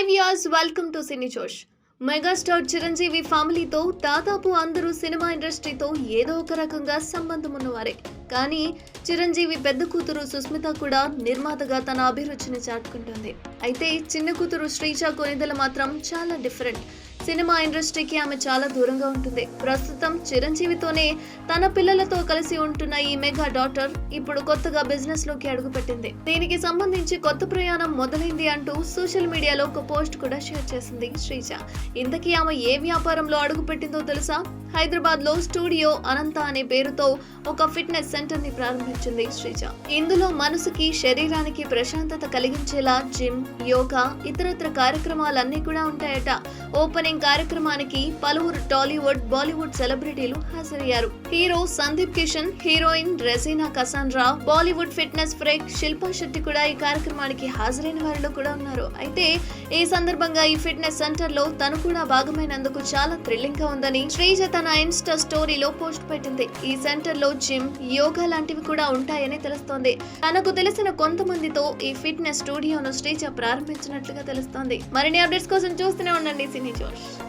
Hi viewers welcome to Cine Josh megastar Chiranjeevi ఫ్యామిలీతో దాదాపు అందరూ సినిమా ఇండస్ట్రీతో ఏదో ఒక రకంగా సంబంధం ఉన్నవారే. కానీ చిరంజీవి పెద్ద కూతురు సుస్మిత కూడా నిర్మాతగా తన అభిరుచిని చాటుకుంటుంది. అయితే చిన్న కూతురు శ్రీజ కొనిదల మాత్రం చాలా డిఫరెంట్ సినిమా ఇండస్ట్రీకి ఆమె చాలా దూరంగా ఉంటుంది. ప్రస్తుతం చిరంజీవితోనే తన పిల్లలతో కలిసి ఉంటున్న ఈ మెగా డాటర్ ఇప్పుడు కొత్తగా బిజినెస్లోకి అడుగుపెట్టింది. దీనికి సంబంధించి కొత్త ప్రయాణం మొదలైంది అంటూ సోషల్ మీడియాలో ఒక పోస్ట్ కూడా షేర్ చేసింది శ్రీజ. ఇంతకీ ఆమె ఏ వ్యాపారంలో అడుగుపెట్టిందో తెలుసా? హైదరాబాద్లో స్టూడియో అనంత అనే పేరుతో ఒక ఫిట్నెస్ సెంటర్ని ప్రారంభించింది శ్రీజ. ఇందులో మనసుకి శరీరానికి ప్రశాంతత కలిగించేలా జిమ్ యోగా ఇతరత్ర కార్యక్రమాలన్నీ కూడా ఉంటాయట. ఓపెనింగ్ కార్యక్రమానికి పలువురు టాలీవుడ్ బాలీవుడ్ సెలబ్రిటీలు హాజరయ్యారు. Hero Sandeep Kishan heroine Regina Rao Bollywood fitness freak Shilpa Shetty కూడా ఈ కార్యక్రమానికి హాజరైన వారిలో కూడా ఉన్నారు. అయితే ఈ సందర్భంగా ఈ ఫిట్నెస్ సెంటర్లో తను కూడా భాగమైనందుకు చాలా థ్రిల్లింగ్గా ఉందని శ్రీజ తన ఇన్స్టా స్టోరీలో పోస్ట్ పెట్టింది. ఈ సెంటర్లో జిమ్ యోగా లాంటివి కూడా ఉంటాయని తెలుస్తోంది. తనకు తెలిసిన కొంతమందితో ఈ ఫిట్నెస్ స్టూడియోను శ్రీజ ప్రారంభించినట్లుగా తెలుస్తోంది. మరిన్ని అప్డేట్స్ కోసం చూస్తూనే ఉండండి. సినీ జోష్